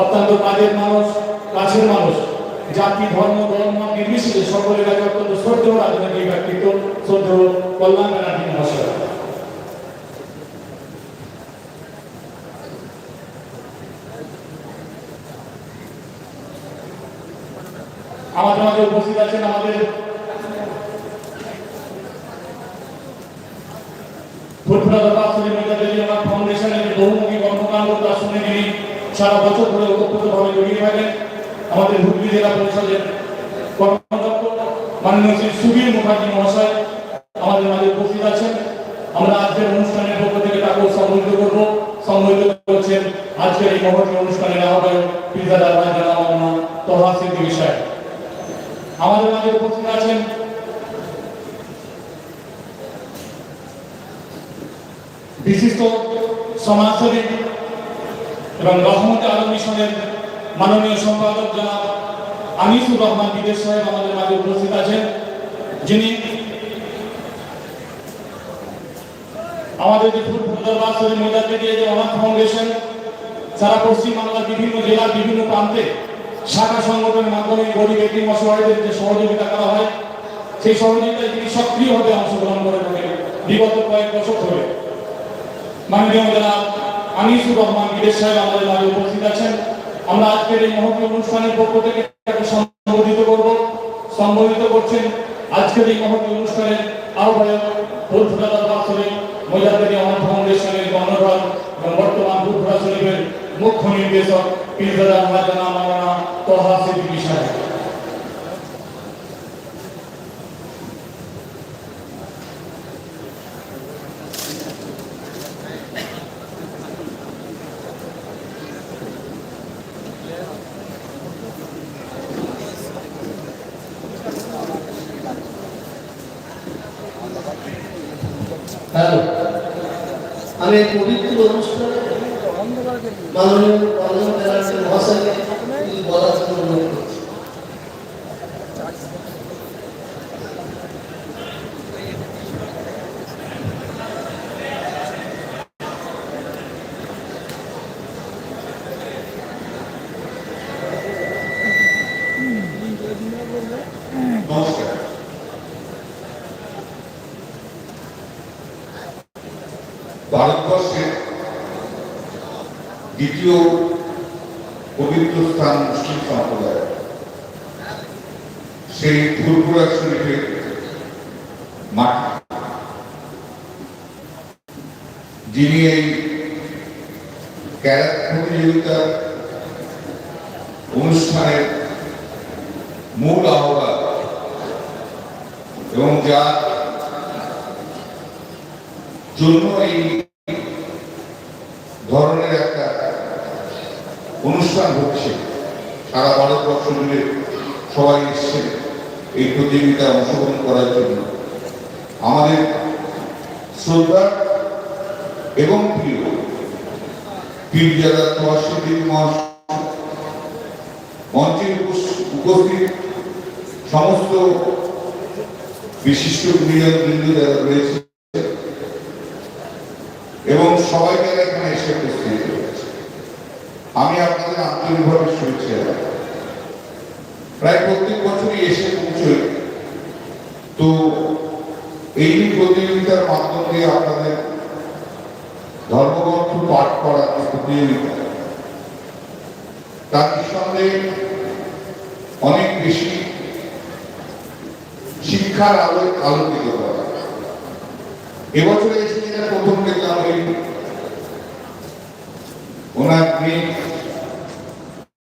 অত্যন্ত কাজের মানুষ, কাছের মানুষ, জাতি, ধর্ম ধর্ম নির্বিশেষে সকলের কাছে অত্যন্ত শ্রদ্ধেয় রাজনৈতিক ব্যক্তিত্ব, শ্রদ্ধেয় কল্যাণ ব্যানার্জি মহাশয়। আমাদের মাঝে উপস্থিত আছেন আমাদের মেধাদেবী আমার ফাউন্ডেশনের বহুমুখী কর্মকাণ্ড তার সঙ্গে যিনি সারা বছর ধরে ওতপ্রোতভাবে জড়িয়ে থাকেন আমাদের হুগলি জেলা পরিষদের কর্মদক্ষ মাননীয় শ্রী সুবীর মুখার্জি মহাশয় আমাদের মাঝে উপস্থিত আছেন। আমরা আজকের অনুষ্ঠানের পক্ষ থেকে তাকেও সম্মিলিত করব। সম্মিলিত করছেন আজকের এই মহতী অনুষ্ঠানের আহ্বায়ক পিজাদ আল্লাহ জানা তহা সিদ্ধি বিষয় আমাদের মাঝে উপস্থিত আছেন বিশিষ্ট সমাজসেবী এবং রহমত আলম মিশনের মাননীয় সম্পাদক জনাব আনিসুর রহমান বিদেশ সাহেব আমাদের মাঝে উপস্থিত আছেন, যিনি আমাদের যে ফুটবল শরীর মহিলাকে দিয়ে যে অনাথ ফাউন্ডেশন সারা পশ্চিমবাংলার বিভিন্ন জেলার বিভিন্ন প্রান্তে শাখা সংগঠনের মাধ্যমে গরিব একটি অসহায়দের যে সহযোগিতা করা হয়, সেই সহযোগিতায় তিনি সক্রিয়ভাবে অংশগ্রহণ করে থাকেন বিগত কয়েক বছর ধরে। মাননীয় জনাব আনিসুর রহমান, বিদেশ সাহেব আমাদের মাঝে উপস্থিত আছেন। আমরা আজকের এই মহতী অনুষ্ঠানের পক্ষ থেকে তাকে সম্বোধিত করব। সম্বোধিত করছেন আজকের এই মহতী অনুষ্ঠানের আহ্বায়ক দরবার শরীফ মহিলাদের অনাথ ফাউন্ডেশনের গণধর এবং বর্তমান ফুলফুলা শরীফের মুখ্য নির্দেশক পীরজাদা মহাজানা মাওলানা তোহা সিদ্দিকী সাহেব। হ্যালো। আমি এই পবিত্র অনুষ্ঠানে মাননীয় ব্যানার্জি মহাশয়কে বলার জন্য অনুরোধ করছি। ভারতবর্ষের দ্বিতীয় পবিত্র স্থান মুসলিম সম্প্রদায়। সেই ফুরফুরা শরীফের মাটি যিনি এই ক্যারাত প্রতিযোগিতা অনুষ্ঠানের মূল আহ্বায়ক এবং যার জন্য এই ধরনের একটা অনুষ্ঠান হচ্ছে। সারা ভারতবর্ষ মিলে সবাই এসছে এই প্রতিযোগিতায় অংশগ্রহণ করার জন্য। আমাদের শ্রদ্ধা এবং প্রিয় পীর যারা তোয়াশিদ্দিন মঞ্চে উপস- উপস্থিত সমস্ত বিশিষ্ট গুণীজন বৃন্দ যারা রয়েছে এবং সবাই যারা এখানে এসে উপস্থিত আমি আপনাদের আন্তরিকভাবে শুনেছি প্রায় প্রত্যেক বছরই এসে পৌঁছই। তো এই প্রতিযোগিতার মাধ্যম দিয়ে আপনাদের ধর্মগ্রন্থ পাঠ করা যে প্রতিযোগিতা তার নিঃসন্দেহে অনেক বেশি শিক্ষার আলো আলোকিত করা। এবছরে এসে যেটা প্রথম உனக்கு